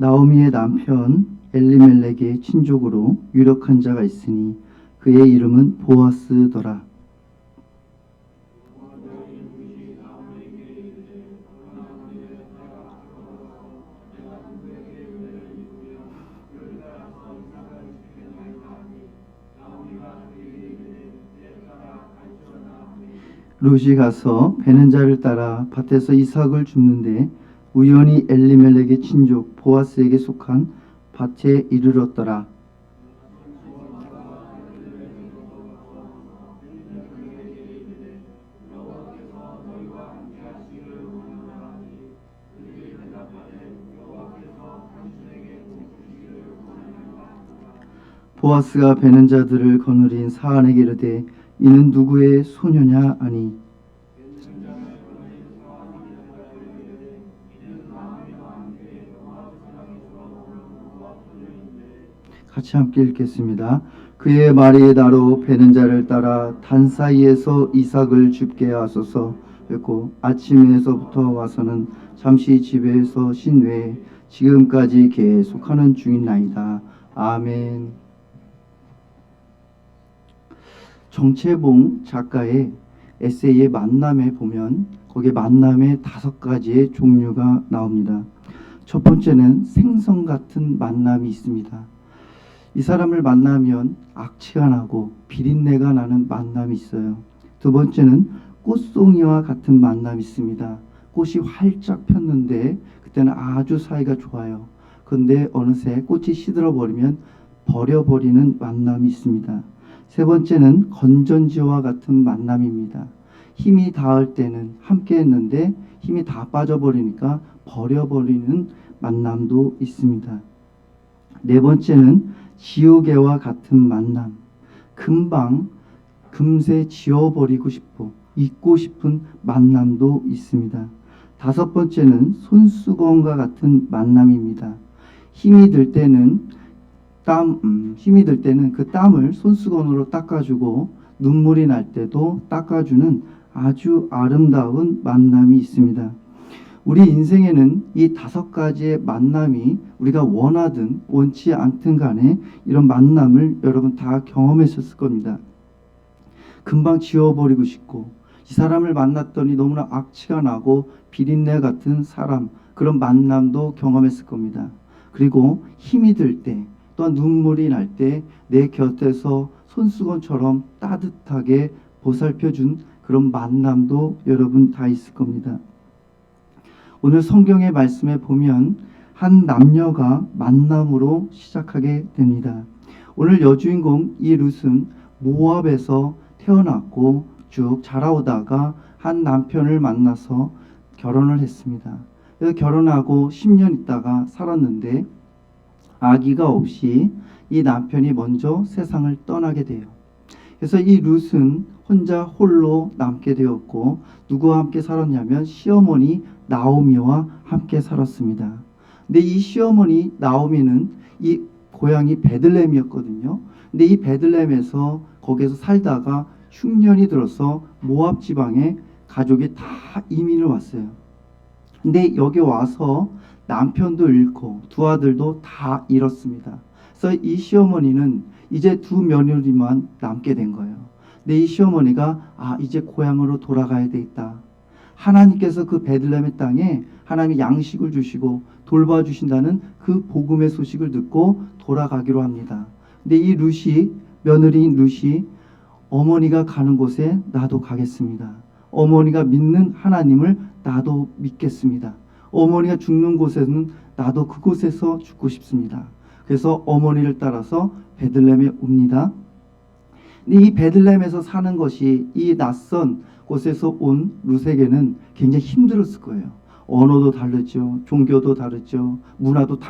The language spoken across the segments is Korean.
나오미의 남편 엘리멜렉의 친족으로 유력한 자가 있으니 그의 이름은 보아스더라. 룻이 가서 베는 자를 따라 밭에서 이삭을 줍는데 우연히 엘리멜렉의 친족 보아스에게 속한 밭에 이르렀더라. 보아스가 베는 자들을 거느린 사안에게 이르되 이는 누구의 소녀냐 하니 같이 함께 읽겠습니다. 그의 말이 나로 베는 자를 따라 단 사이에서 이삭을 줍게 하소서 했고 아침에서부터 와서는 잠시 집에서 쉰 외에 지금까지 계속하는 중인 나이다. 아멘. 정채봉 작가의 에세이의 만남에 보면 거기에 만남의 다섯 가지의 종류가 나옵니다. 첫 번째는 생선 같은 만남이 있습니다. 이 사람을 만나면 악취가 나고 비린내가 나는 만남이 있어요. 두 번째는 꽃송이와 같은 만남이 있습니다. 꽃이 활짝 폈는데 그때는 아주 사이가 좋아요. 그런데 어느새 꽃이 시들어 버리면 버려버리는 만남이 있습니다. 세 번째는 건전지와 같은 만남입니다. 힘이 닿을 때는 함께 했는데 힘이 다 빠져버리니까 버려버리는 만남도 있습니다. 네 번째는 지우개와 같은 만남. 금방 금세 지워버리고 싶고 잊고 싶은 만남도 있습니다. 다섯 번째는 손수건과 같은 만남입니다. 힘이 들 때는 땀 음, 힘이 들 때는 그 땀을 손수건으로 닦아주고 눈물이 날 때도 닦아주는 아주 아름다운 만남이 있습니다. 우리 인생에는 이 다섯 가지의 만남이 우리가 원하든 원치 않든 간에 이런 만남을 여러분 다 경험했었을 겁니다. 금방 지워버리고 싶고 이 사람을 만났더니 너무나 악취가 나고 비린내 같은 사람 그런 만남도 경험했을 겁니다. 그리고 힘이 들 때, 또한 눈물이 날 때 내 곁에서 손수건처럼 따뜻하게 보살펴준 그런 만남도 여러분 다 있을 겁니다. 오늘 성경의 말씀에 보면 한 남녀가 만남으로 시작하게 됩니다. 오늘 여주인공 이 룻은 모압에서 태어났고 쭉 자라오다가 한 남편을 만나서 결혼을 했습니다. 그래서 결혼하고 10년 있다가 살았는데 아기가 없이 이 남편이 먼저 세상을 떠나게 돼요. 그래서 이 룻은 혼자 홀로 남게 되었고 누구와 함께 살았냐면 시어머니 나오미와 함께 살았습니다. 근데 이 시어머니 나오미는 이 고향이 베들렘이었거든요. 근데 이 베들렘에서 거기에서 살다가 흉년이 들어서 모압 지방에 가족이 다 이민을 왔어요. 근데 여기 와서 남편도 잃고 두 아들도 다 잃었습니다. 그래서 이 시어머니는 이제 두 며느리만 남게 된 거예요. 근데 이 시어머니가 아 이제 고향으로 돌아가야 되겠다. 하나님께서 그 베들레헴의 땅에 하나님이 양식을 주시고 돌봐주신다는 그 복음의 소식을 듣고 돌아가기로 합니다. 근데 이 룻이 며느리인 룻이 어머니가 가는 곳에 나도 가겠습니다. 어머니가 믿는 하나님을 나도 믿겠습니다. 어머니가 죽는 곳에는 나도 그곳에서 죽고 싶습니다. 그래서 어머니를 따라서 베들렘에 옵니다. 근데 이 베들렘에서 사는 것이 이 낯선 곳에서 온 룻에게는 굉장히 힘들었을 거예요. 언어도 다르죠. 종교도 다르죠. 문화도 다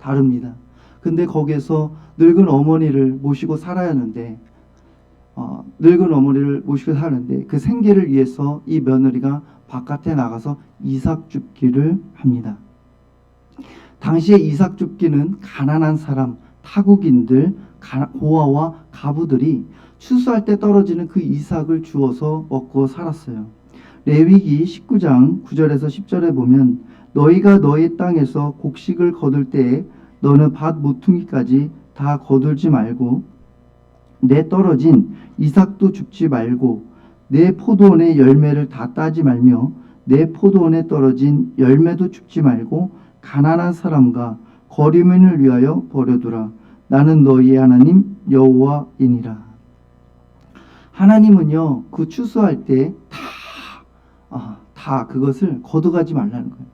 다릅니다. 근데 거기에서 늙은 어머니를 모시고 살아야 하는데 어, 늙은 어머니를 모시고 사는데 그 생계를 위해서 이 며느리가 바깥에 나가서 이삭 줍기를 합니다. 당시에 이삭 줍기는 가난한 사람, 타국인들, 가- 고아와 가부들이 추수할 때 떨어지는 그 이삭을 주어서 먹고 살았어요. 레위기 19장 9절에서 10절에 보면 너희가 너희 땅에서 곡식을 거둘 때에 너는 밭 모퉁이까지 다 거둘지 말고 내 떨어진 이삭도 줍지 말고 내 포도원의 열매를 다 따지 말며 내 포도원에 떨어진 열매도 줍지 말고 가난한 사람과 거리민을 위하여 버려두라. 나는 너희의 하나님 여호와이니라. 하나님은요 그 추수할 때 다 아, 다 그것을 거둬가지 말라는 거예요.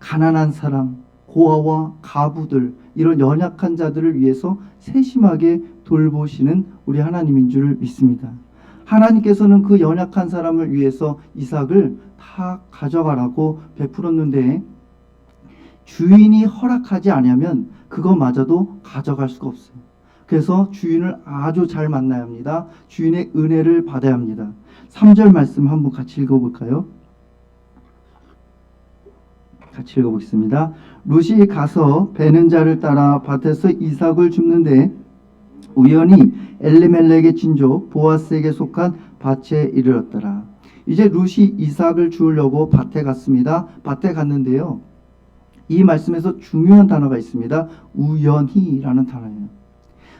가난한 사람, 고아와 가부들 이런 연약한 자들을 위해서 세심하게 돌보시는 우리 하나님인 줄 믿습니다. 하나님께서는 그 연약한 사람을 위해서 이삭을 다 가져가라고 베풀었는데 주인이 허락하지 않으면 그거마저도 가져갈 수가 없어요. 그래서 주인을 아주 잘 만나야 합니다. 주인의 은혜를 받아야 합니다. 3절 말씀 한번 같이 읽어볼까요? 같이 읽어보겠습니다. 룻이 가서 베는 자를 따라 밭에서 이삭을 줍는데 우연히 엘리멜렉의 친족 보아스에게 속한 밭에 이르렀더라. 이제 룻이 이삭을 주우려고 밭에 갔습니다. 밭에 갔는데요. 이 말씀에서 중요한 단어가 있습니다. 우연히라는 단어예요.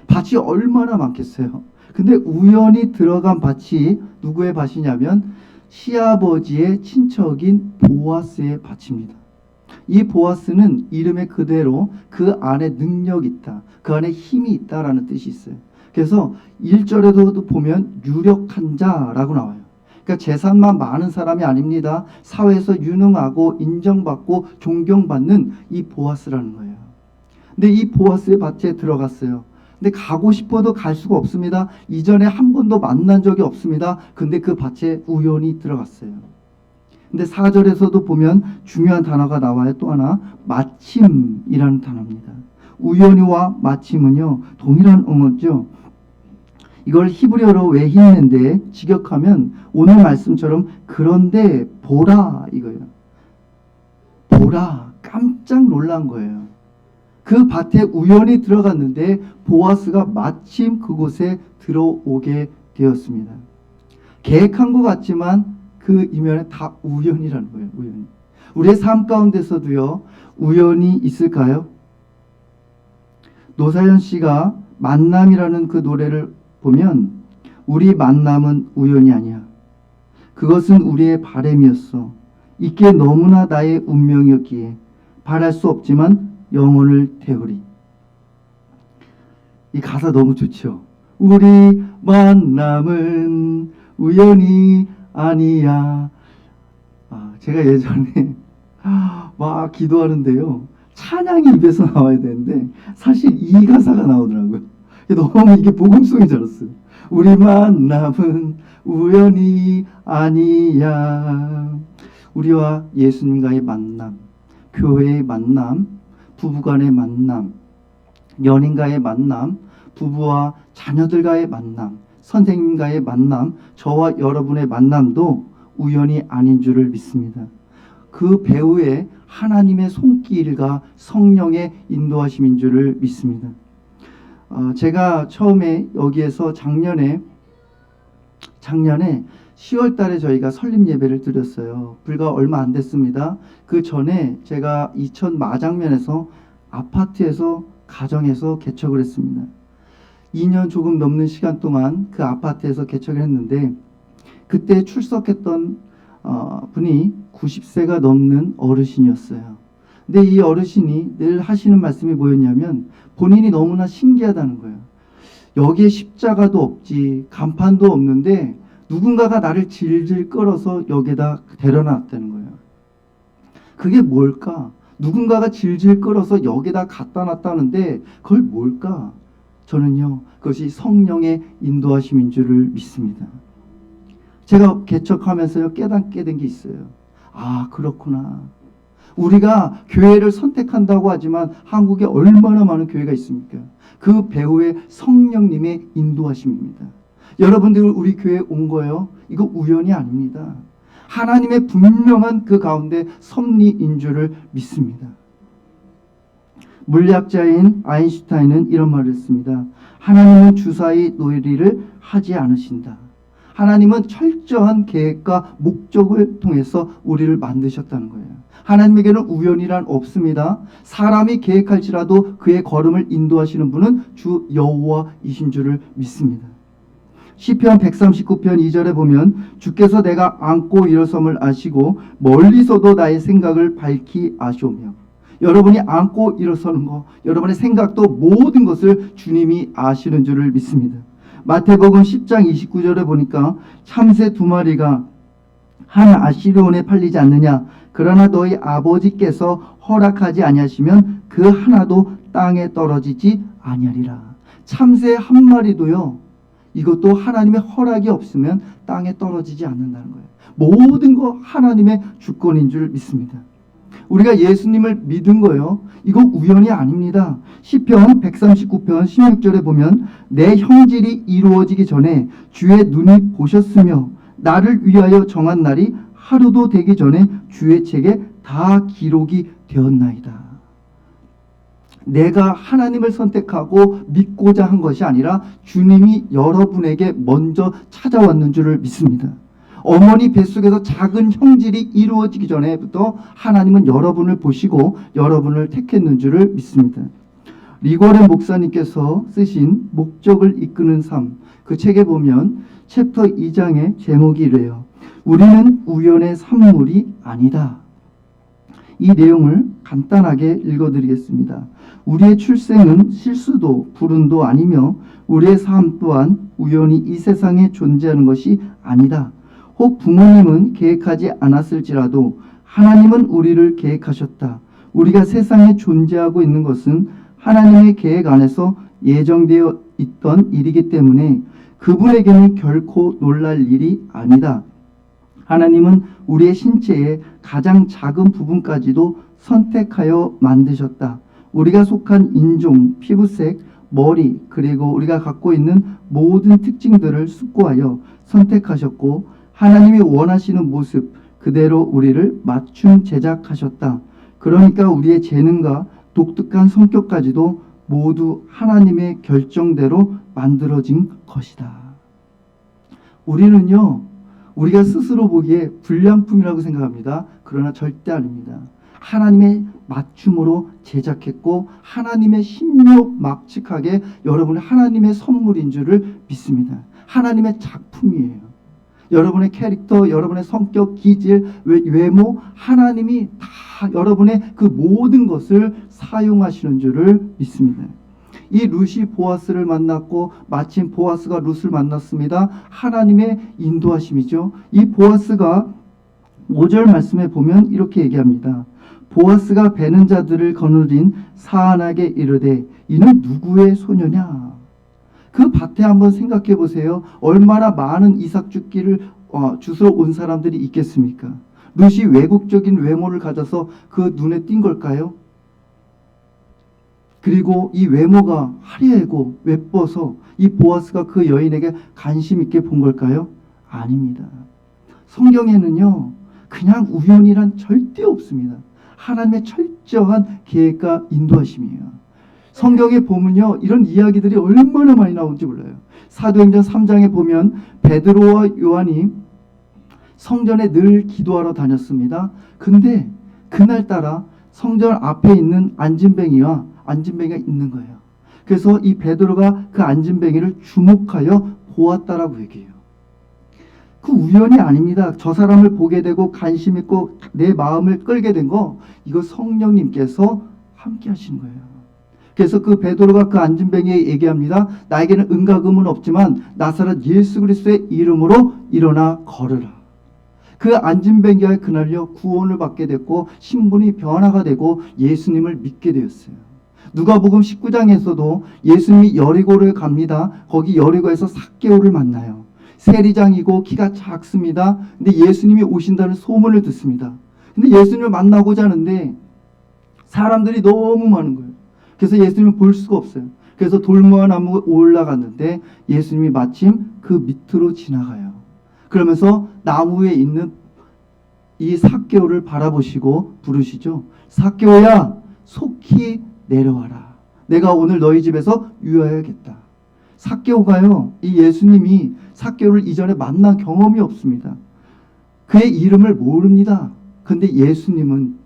밭이 얼마나 많겠어요. 근데 우연히 들어간 밭이 누구의 밭이냐면 시아버지의 친척인 보아스의 밭입니다. 이 보아스는 이름의 그대로 그 안에 능력이 있다. 그 안에 힘이 있다라는 뜻이 있어요. 그래서 1절에도 보면 유력한 자라고 나와요. 그러니까 재산만 많은 사람이 아닙니다. 사회에서 유능하고 인정받고 존경받는 이 보아스라는 거예요. 근데 이 보아스의 밭에 들어갔어요. 근데 가고 싶어도 갈 수가 없습니다. 이전에 한 번도 만난 적이 없습니다. 근데 그 밭에 우연히 들어갔어요. 근데 4절에서도 보면 중요한 단어가 나와요. 또 하나 마침이라는 단어입니다. 우연히와 마침은요 동일한 언어죠. 이걸 히브리어로 왜 했는데 직역하면 오늘 말씀처럼 그런데 보라 이거예요. 보라 깜짝 놀란 거예요. 그 밭에 우연히 들어갔는데 보아스가 마침 그곳에 들어오게 되었습니다. 계획한 것 같지만 그 이면에 다 우연이라는 거예요. 우연히. 우리의 삶 가운데서도요 우연이 있을까요? 노사연 씨가 만남이라는 그 노래를 보면 우리 만남은 우연이 아니야. 그것은 우리의 바램이었어. 이게 너무나 나의 운명이었기에 바랄 수 없지만 영혼을 태우리. 이 가사 너무 좋죠. 우리 만남은 우연이 아니야. 아, 제가 예전에 막 기도하는데요. 찬양이 입에서 나와야 되는데 사실 이 가사가 나오더라고요. 너무 이게 복음송이 들었어요. 우리 만남은 우연이 아니야. 우리와 예수님과의 만남, 교회의 만남, 부부간의 만남, 연인과의 만남, 부부와 자녀들과의 만남, 선생님과의 만남, 저와 여러분의 만남도 우연이 아닌 줄을 믿습니다. 그 배후에 하나님의 손길과 성령의 인도하심인 줄을 믿습니다. 어, 제가 처음에 여기에서 작년에 작년에 10월 달에 저희가 설립 예배를 드렸어요. 불과 얼마 안 됐습니다. 그 전에 제가 이천 마장면에서 아파트에서 가정에서 개척을 했습니다. 2년 조금 넘는 시간 동안 그 아파트에서 개척을 했는데 그때 출석했던 어, 분이 90세가 넘는 어르신이었어요. 근데 이 어르신이 늘 하시는 말씀이 뭐였냐면 본인이 너무나 신기하다는 거예요. 여기에 십자가도 없지, 간판도 없는데 누군가가 나를 질질 끌어서 여기다 데려놨다는 거예요. 그게 뭘까? 누군가가 질질 끌어서 여기다 갖다 놨다는데 그걸 뭘까? 저는요, 그것이 성령의 인도하심인 줄을 믿습니다. 제가 개척하면서요, 깨닫게 된 게 있어요. 아, 그렇구나. 우리가 교회를 선택한다고 하지만 한국에 얼마나 많은 교회가 있습니까? 그 배후에 성령님의 인도하심입니다. 여러분들 우리 교회 온 거예요? 이거 우연이 아닙니다. 하나님의 분명한 그 가운데 섭리인 줄을 믿습니다. 물리학자인 아인슈타인은 이런 말을 했습니다. 하나님은 주사위 놀이를 하지 않으신다. 하나님은 철저한 계획과 목적을 통해서 우리를 만드셨다는 거예요. 하나님에게는 우연이란 없습니다. 사람이 계획할지라도 그의 걸음을 인도하시는 분은 주 여호와이신 줄을 믿습니다. 시편 139편 2절에 보면 주께서 내가 앉고 일어섬을 아시고 멀리서도 나의 생각을 밝히 아시오며 여러분이 앉고 일어서는 것, 여러분의 생각도 모든 것을 주님이 아시는 줄을 믿습니다. 마태복음 10장 29절에 보니까 참새 두 마리가 한 아시리온에 팔리지 않느냐 그러나 너희 아버지께서 허락하지 아니하시면 그 하나도 땅에 떨어지지 아니하리라. 참새 한 마리도요. 이것도 하나님의 허락이 없으면 땅에 떨어지지 않는다는 거예요. 모든 거 하나님의 주권인 줄 믿습니다. 우리가 예수님을 믿은 거요. 이거 우연이 아닙니다. 시편 139편 16절에 보면 내 형질이 이루어지기 전에 주의 눈이 보셨으며 나를 위하여 정한 날이 하루도 되기 전에 주의 책에 다 기록이 되었나이다. 내가 하나님을 선택하고 믿고자 한 것이 아니라 주님이 여러분에게 먼저 찾아왔는 줄을 믿습니다. 어머니 뱃속에서 작은 형질이 이루어지기 전에부터 하나님은 여러분을 보시고 여러분을 택했는 줄을 믿습니다. 리고레 목사님께서 쓰신 목적을 이끄는 삶 그 책에 보면 챕터 2장의 제목이 이래요. 우리는 우연의 산물이 아니다. 이 내용을 간단하게 읽어드리겠습니다. 우리의 출생은 실수도 불운도 아니며 우리의 삶 또한 우연히 이 세상에 존재하는 것이 아니다. 혹 부모님은 계획하지 않았을지라도 하나님은 우리를 계획하셨다. 우리가 세상에 존재하고 있는 것은 하나님의 계획 안에서 예정되어 있던 일이기 때문에 그분에게는 결코 놀랄 일이 아니다. 하나님은 우리의 신체의 가장 작은 부분까지도 선택하여 만드셨다. 우리가 속한 인종, 피부색, 머리, 그리고 우리가 갖고 있는 모든 특징들을 숙고하여 선택하셨고, 하나님이 원하시는 모습 그대로 우리를 맞춤 제작하셨다. 그러니까 우리의 재능과 독특한 성격까지도 모두 하나님의 결정대로 만들어진 것이다. 우리는요, 우리가 스스로 보기에 불량품이라고 생각합니다. 그러나 절대 아닙니다. 하나님의 맞춤으로 제작했고 하나님의 신묘 막측하게 여러분의 하나님의 선물인 줄을 믿습니다. 하나님의 작품이에요. 여러분의 캐릭터, 여러분의 성격, 기질, 외- 외모 하나님이 다 여러분의 그 모든 것을 사용하시는 줄을 믿습니다. 이 룻이 보아스를 만났고 마침 보아스가 룻을 만났습니다. 하나님의 인도하심이죠. 이 보아스가 5절 말씀에 보면 이렇게 얘기합니다. 보아스가 베는 자들을 거느린 사안하게 이르되 이는 누구의 소녀냐? 그 밭에 한번 생각해 보세요. 얼마나 많은 이삭 죽기를 어, 주스러 온 사람들이 있겠습니까? 룻이 외국적인 외모를 가져서 그 눈에 띈 걸까요? 그리고 이 외모가 화려하고 예뻐서 이 보아스가 그 여인에게 관심 있게 본 걸까요? 아닙니다. 성경에는요, 그냥 우연이란 절대 없습니다. 하나님의 철저한 계획과 인도하심이에요. 성경에 보면요, 이런 이야기들이 얼마나 많이 나오는지 몰라요. 사도행전 3장에 보면 베드로와 요한이 성전에 늘 기도하러 다녔습니다. 근데 그날따라 성전 앞에 있는 안진뱅이와 안진뱅이가 있는 거예요. 그래서 이 베드로가 그 안진뱅이를 주목하여 보았다라고 얘기해요. 그 우연이 아닙니다. 저 사람을 보게 되고 관심 있고 내 마음을 끌게 된 거 이거 성령님께서 함께 하신 거예요. 그래서 그 베드로가 그 안진뱅이에 얘기합니다. 나에게는 은가금은 없지만 나사렛 예수 그리스도의 이름으로 일어나 걸으라. 그 안진뱅이가 그날요 구원을 받게 됐고 신분이 변화가 되고 예수님을 믿게 되었어요. 누가복음 19장에서도 예수님이 여리고를 갑니다. 거기 여리고에서 삭개오를 만나요. 세리장이고 키가 작습니다. 근데 예수님이 오신다는 소문을 듣습니다. 근데 예수님을 만나고자 하는데 사람들이 너무 많은 거예요. 그래서 예수님을 볼 수가 없어요. 그래서 돌무화 나무에 올라갔는데 예수님이 마침 그 밑으로 지나가요. 그러면서 나무 위에 있는 이 삭개오를 바라보시고 부르시죠. 삭개오야 속히 내려와라. 내가 오늘 너희 집에서 유하야겠다. 삭개오가요. 이 예수님이 삭개오를 이전에 만난 경험이 없습니다. 그의 이름을 모릅니다. 근데 예수님은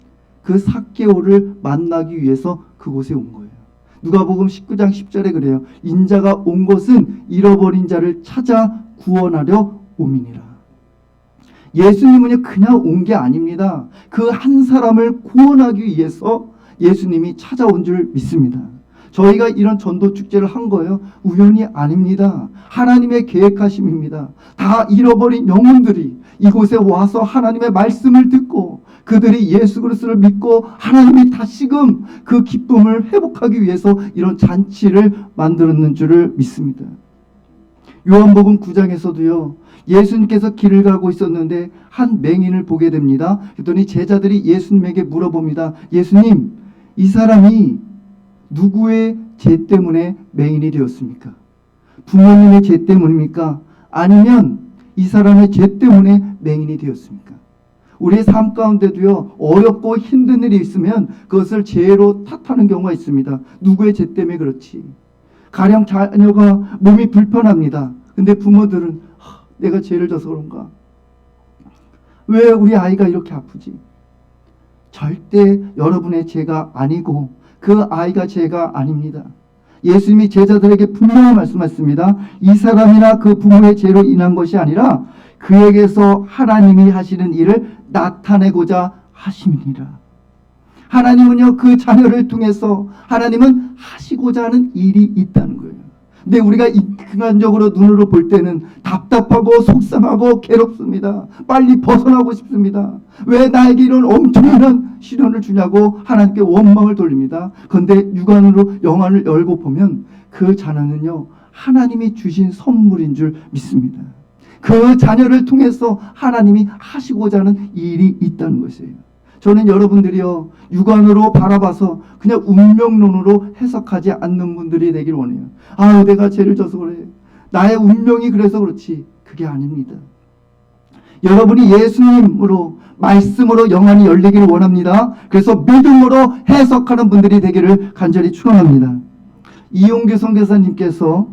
그 사개오를 만나기 위해서 그곳에 온 거예요. 누가복음 19장 10절에 그래요. 인자가 온 것은 잃어버린 자를 찾아 구원하려 옴이니라. 예수님은요 그냥 온 게 아닙니다. 그 한 사람을 구원하기 위해서 예수님이 찾아온 줄 믿습니다. 저희가 이런 전도 축제를 한 거예요. 우연이 아닙니다. 하나님의 계획하심입니다. 다 잃어버린 영혼들이 이곳에 와서 하나님의 말씀을 듣고 그들이 예수 그리스도를 믿고 하나님이 다시금 그 기쁨을 회복하기 위해서 이런 잔치를 만들었는 줄을 믿습니다. 요한복음 9장에서도요. 예수님께서 길을 가고 있었는데 한 맹인을 보게 됩니다. 그랬더니 제자들이 예수님에게 물어봅니다. 예수님, 이 사람이 누구의 죄 때문에 맹인이 되었습니까? 부모님의 죄 때문입니까? 아니면 이 사람의 죄 때문에 맹인이 되었습니까? 우리의 삶 가운데도요 어렵고 힘든 일이 있으면 그것을 죄로 탓하는 경우가 있습니다. 누구의 죄 때문에 그렇지? 가령 자녀가 몸이 불편합니다. 근데 부모들은 하, 내가 죄를 져서 그런가? 왜 우리 아이가 이렇게 아프지? 절대 여러분의 죄가 아니고 그 아이가 죄가 아닙니다. 예수님이 제자들에게 분명히 말씀하셨습니다. 이 사람이나 그 부모의 죄로 인한 것이 아니라 그에게서 하나님이 하시는 일을 나타내고자 하심이니라. 하나님은요 그 자녀를 통해서 하나님은 하시고자 하는 일이 있다는 거예요. 근데 우리가 인간적으로 눈으로 볼 때는 답답하고 속상하고 괴롭습니다. 빨리 벗어나고 싶습니다. 왜 나에게 이런 엄청난 시련을 주냐고 하나님께 원망을 돌립니다. 그런데 육안으로 영안을 열고 보면 그 자녀는요 하나님이 주신 선물인 줄 믿습니다. 그 자녀를 통해서 하나님이 하시고자 하는 일이 있다는 것이에요. 저는 여러분들이요 육안으로 바라봐서 그냥 운명론으로 해석하지 않는 분들이 되길 원해요. 아, 내가 죄를 져서 그래. 나의 운명이 그래서 그렇지. 그게 아닙니다. 여러분이 예수님으로 말씀으로 영안이 열리기를 원합니다. 그래서 믿음으로 해석하는 분들이 되기를 간절히 축원합니다. 이용규 선교사님께서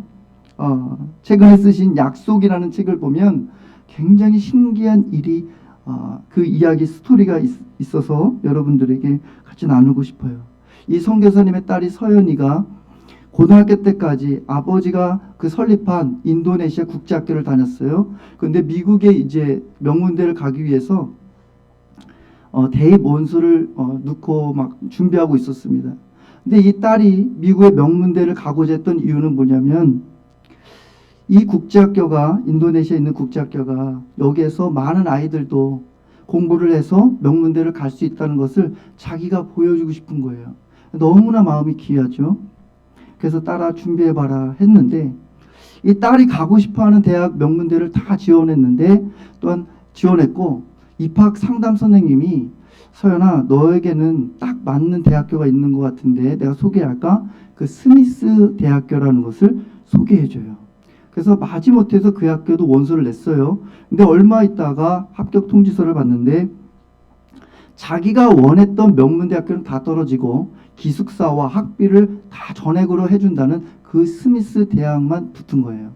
어, 최근에 쓰신 약속이라는 책을 보면 굉장히 신기한 일이 어, 그 이야기 스토리가 있, 있어서 여러분들에게 같이 나누고 싶어요. 이 선교사님의 딸이 서연이가 고등학교 때까지 아버지가 그 설립한 인도네시아 국제학교를 다녔어요. 그런데 미국에 이제 명문대를 가기 위해서 어, 대입 원서를 어, 넣고 막 준비하고 있었습니다. 근데 이 딸이 미국의 명문대를 가고자 했던 이유는 뭐냐면 이 국제학교가 인도네시아에 있는 국제학교가 여기에서 많은 아이들도 공부를 해서 명문대를 갈 수 있다는 것을 자기가 보여주고 싶은 거예요. 너무나 마음이 귀하죠. 그래서 따라 준비해봐라 했는데 이 딸이 가고 싶어하는 대학 명문대를 다 지원했는데 또한 지원했고 입학 상담 선생님이 서연아 너에게는 딱 맞는 대학교가 있는 것 같은데 내가 소개할까? 그 스미스 대학교라는 것을 소개해줘요. 그래서 마지못해서 그 학교도 원서를 냈어요. 근데 얼마 있다가 합격 통지서를 받는데 자기가 원했던 명문대학교는 다 떨어지고 기숙사와 학비를 다 전액으로 해준다는 그 스미스 대학만 붙은 거예요.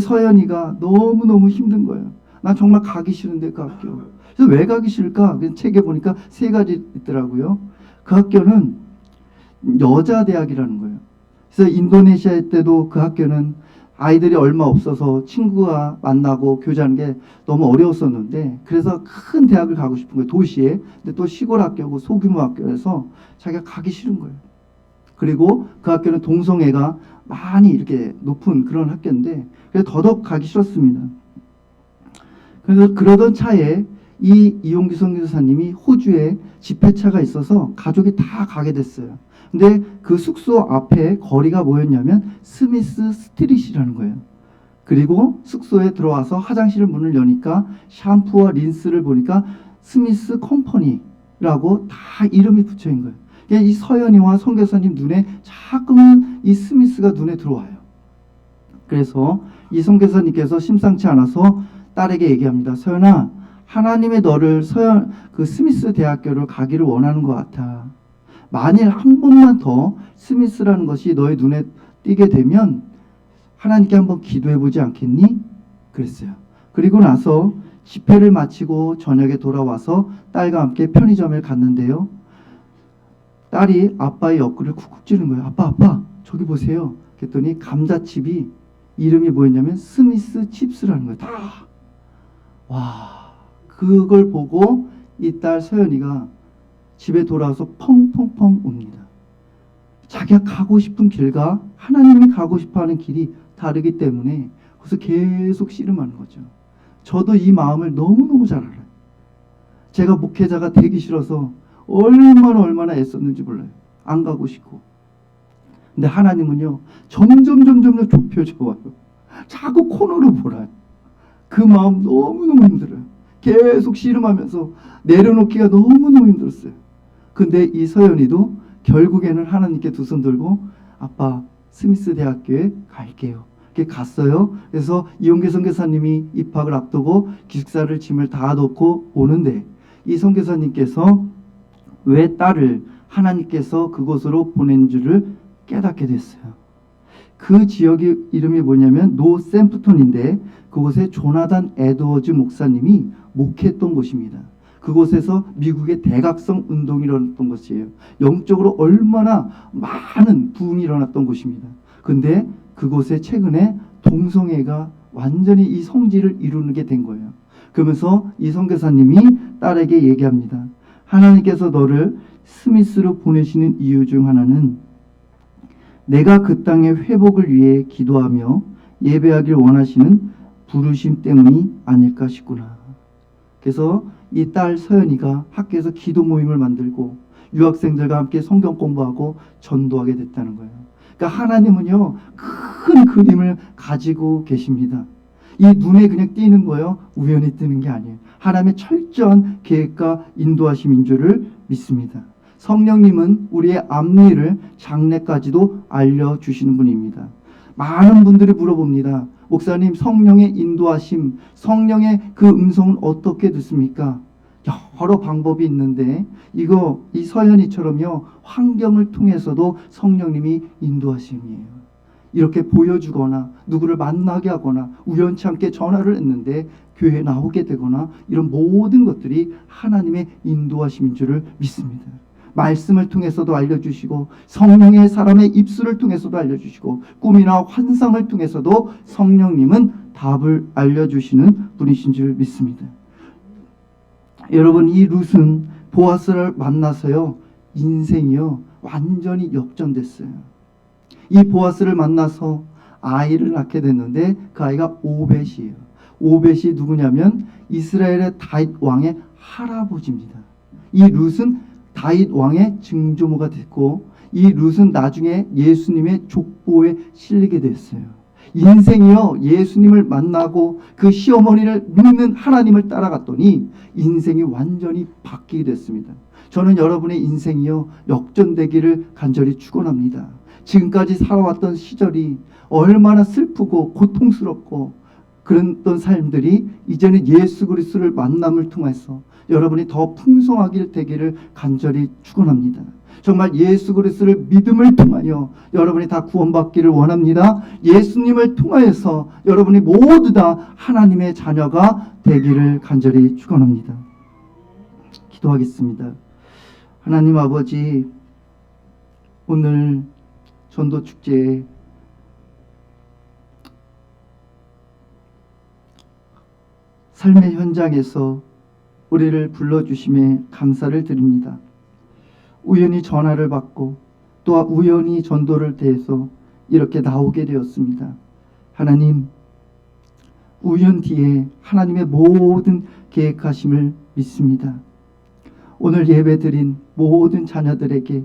서연이가 너무너무 힘든 거예요. 난 정말 가기 싫은데 그 학교. 그래서 왜 가기 싫을까? 그 책에 보니까 세 가지 있더라고요. 그 학교는 여자 대학이라는 거예요. 그래서 인도네시아 때도 그 학교는 아이들이 얼마 없어서 친구와 만나고 교제하는 게 너무 어려웠었는데 그래서 큰 대학을 가고 싶은 거예요 도시에. 근데 또 시골 학교고 소규모 학교여서 자기가 가기 싫은 거예요. 그리고 그 학교는 동성애가 많이 이렇게 높은 그런 학교인데 그래서 더더욱 가기 싫었습니다. 그래서 그러던 차에 이 이용규 선교사님이 호주에 집회차가 있어서 가족이 다 가게 됐어요 근데 그 숙소 앞에 거리가 뭐였냐면 스미스 스트릿이라는 거예요. 그리고 숙소에 들어와서 화장실 문을 여니까 샴푸와 린스를 보니까 스미스 컴퍼니라고 다 이름이 붙여 있는 거예요. 이 서연이와 선교사님 눈에 자꾸만 이 스미스가 눈에 들어와요. 그래서 이 선교사님께서 심상치 않아서 딸에게 얘기합니다. 서연아, 하나님의 너를 서연 그 스미스 대학교를 가기를 원하는 것 같아. 만일 한 번만 더 스미스라는 것이 너의 눈에 띄게 되면 하나님께 한번 기도해 보지 않겠니? 그랬어요. 그리고 나서 집회를 마치고 저녁에 돌아와서 딸과 함께 편의점을 갔는데요. 딸이 아빠의 옆구리를 쿡쿡 찌는 거예요. 아빠 아빠 저기 보세요. 그랬더니 감자칩이 이름이 뭐였냐면 스미스 칩스라는 거예요. 다. 와 그걸 보고 이 딸 서연이가 집에 돌아와서 펑펑펑 웁니다. 자기가 가고 싶은 길과 하나님이 가고 싶어하는 길이 다르기 때문에 그래서 계속 씨름하는 거죠. 저도 이 마음을 너무너무 잘 알아요. 제가 목회자가 되기 싫어서 얼마나 얼마나 애썼는지 몰라요. 안 가고 싶고. 근데 하나님은요, 점점 점점 좁혀져 와요. 자꾸 코너로 몰아요. 그 마음 너무너무 힘들어요. 계속 씨름하면서 내려놓기가 너무너무 힘들었어요. 근데 이 서연이도 결국에는 하나님께 두 손 들고 아빠 스미스 대학교에 갈게요. 이렇게 갔어요. 그래서 이용계 선교사님이 입학을 앞두고 기숙사를 짐을 다 놓고 오는데 이 선교사님께서 왜 딸을 하나님께서 그곳으로 보낸 줄을 깨닫게 됐어요. 그 지역의 이름이 뭐냐면 노 샘프톤인데 그곳에 조나단 에드워즈 목사님이 목회했던 곳입니다. 그곳에서 미국의 대각성 운동이 일어났던 것이에요. 영적으로 얼마나 많은 부흥이 일어났던 곳입니다. 근데 그곳에 최근에 동성애가 완전히 이 성지를 이루게 된 거예요. 그러면서 이 선교사님이 딸에게 얘기합니다. 하나님께서 너를 스미스로 보내시는 이유 중 하나는 내가 그 땅의 회복을 위해 기도하며 예배하길 원하시는 부르심 때문이 아닐까 싶구나. 그래서 이 딸 서연이가 학교에서 기도 모임을 만들고 유학생들과 함께 성경 공부하고 전도하게 됐다는 거예요. 그러니까 하나님은요 큰 그림을 가지고 계십니다. 이 눈에 그냥 띄는 거요 우연히 뜨는 게 아니에요. 하나님의 철저한 계획과 인도하심인 줄을 믿습니다. 성령님은 우리의 앞일을 장래까지도 알려주시는 분입니다. 많은 분들이 물어봅니다. 목사님 성령의 인도하심, 성령의 그 음성은 어떻게 듣습니까? 여러 방법이 있는데 이거 이 서연이처럼요 환경을 통해서도 성령님이 인도하심이에요. 이렇게 보여주거나 누구를 만나게 하거나 우연치 않게 전화를 했는데 교회에 나오게 되거나 이런 모든 것들이 하나님의 인도하심인 줄을 믿습니다. 말씀을 통해서도 알려주시고 성령의 사람의 입술을 통해서도 알려주시고 꿈이나 환상을 통해서도 성령님은 답을 알려주시는 분이신 줄 믿습니다. 여러분 이 룻은 보아스를 만나서요 인생이요 완전히 역전됐어요. 이 보아스를 만나서 아이를 낳게 됐는데 그 아이가 오벳이에요. 오벳이 누구냐면 이스라엘의 다윗 왕의 할아버지입니다. 이 룻은 다윗 왕의 증조모가 됐고 이 룻은 나중에 예수님의 족보에 실리게 됐어요. 인생이요 예수님을 만나고 그 시어머니를 믿는 하나님을 따라갔더니 인생이 완전히 바뀌게 됐습니다. 저는 여러분의 인생이요 역전되기를 간절히 축원합니다. 지금까지 살아왔던 시절이 얼마나 슬프고 고통스럽고 그랬던 삶들이 이제는 예수 그리스도를 만남을 통해서 여러분이 더 풍성하길 되기를 간절히 축원합니다. 정말 예수 그리스도를 믿음을 통하여 여러분이 다 구원받기를 원합니다. 예수님을 통하여서 여러분이 모두 다 하나님의 자녀가 되기를 간절히 축원합니다. 기도하겠습니다. 하나님 아버지 오늘 전도 축제에 삶의 현장에서 우리를 불러주심에 감사를 드립니다. 우연히 전화를 받고 또 우연히 전도를 대해서 이렇게 나오게 되었습니다. 하나님, 우연 뒤에 하나님의 모든 계획하심을 믿습니다. 오늘 예배드린 모든 자녀들에게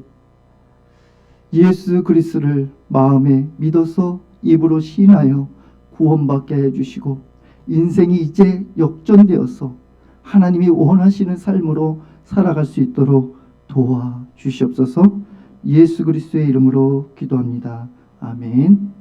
예수 그리스도를 마음에 믿어서 입으로 시인하여 구원받게 해주시고 인생이 이제 역전되어서 하나님이 원하시는 삶으로 살아갈 수 있도록 도와 주시옵소서 예수 그리스도의 이름으로 기도합니다. 아멘.